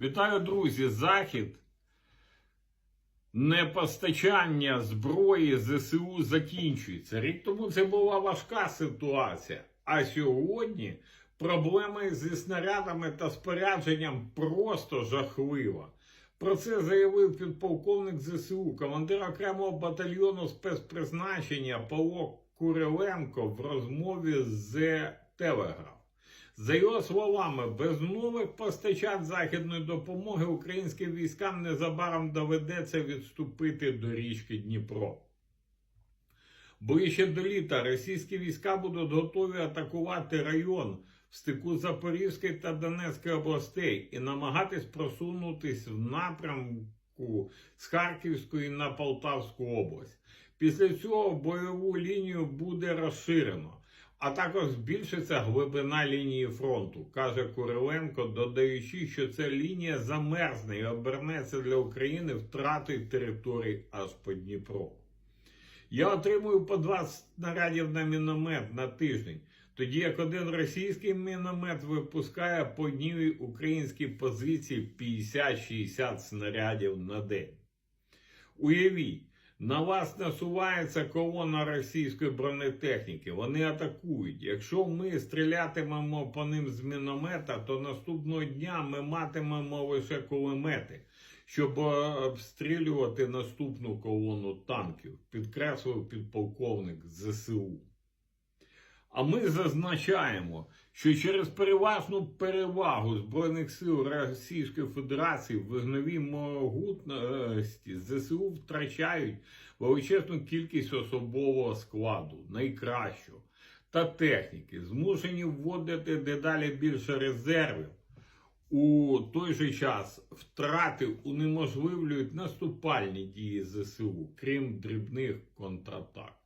Вітаю, друзі! Захід. Непостачання зброї ЗСУ закінчується. Рік тому це була важка ситуація. А сьогодні проблеми зі снарядами та спорядженням просто жахлива. Про це заявив підполковник ЗСУ, командир окремого батальйону спецпризначення Павло Куриленко в розмові з Телеграф. За його словами, без нових постачань західної допомоги українським військам незабаром доведеться відступити до річки Дніпро. Ближче до літа російські війська будуть готові атакувати район в стику Запорізької та Донецької областей і намагатись просунутись в напрямку з Харківської на Полтавську область. Після цього бойову лінію буде розширено. А також збільшиться глибина лінії фронту, каже Куриленко, додаючи, що ця лінія замерзне і обернеться для України втратою територій аж по Дніпро. Я отримую по 20 снарядів на міномет на тиждень, тоді як один російський міномет випускає по одній українській позиції 50-60 снарядів на день. Уявіть, на вас насувається колона російської бронетехніки. Вони атакують. Якщо ми стрілятимемо по ним з міномета, то наступного дня ми матимемо лише кулемети, щоб е, обстрілювати наступну колону танків, підкреслив підполковник ЗСУ. А ми зазначаємо, що через переважну перевагу Збройних сил Російської Федерації в вигновій могутності ЗСУ втрачають величезну кількість особового складу, найкращого, та техніки, змушені вводити дедалі більше резервів. У той же час втрати унеможливлюють наступальні дії ЗСУ, крім дрібних контратак.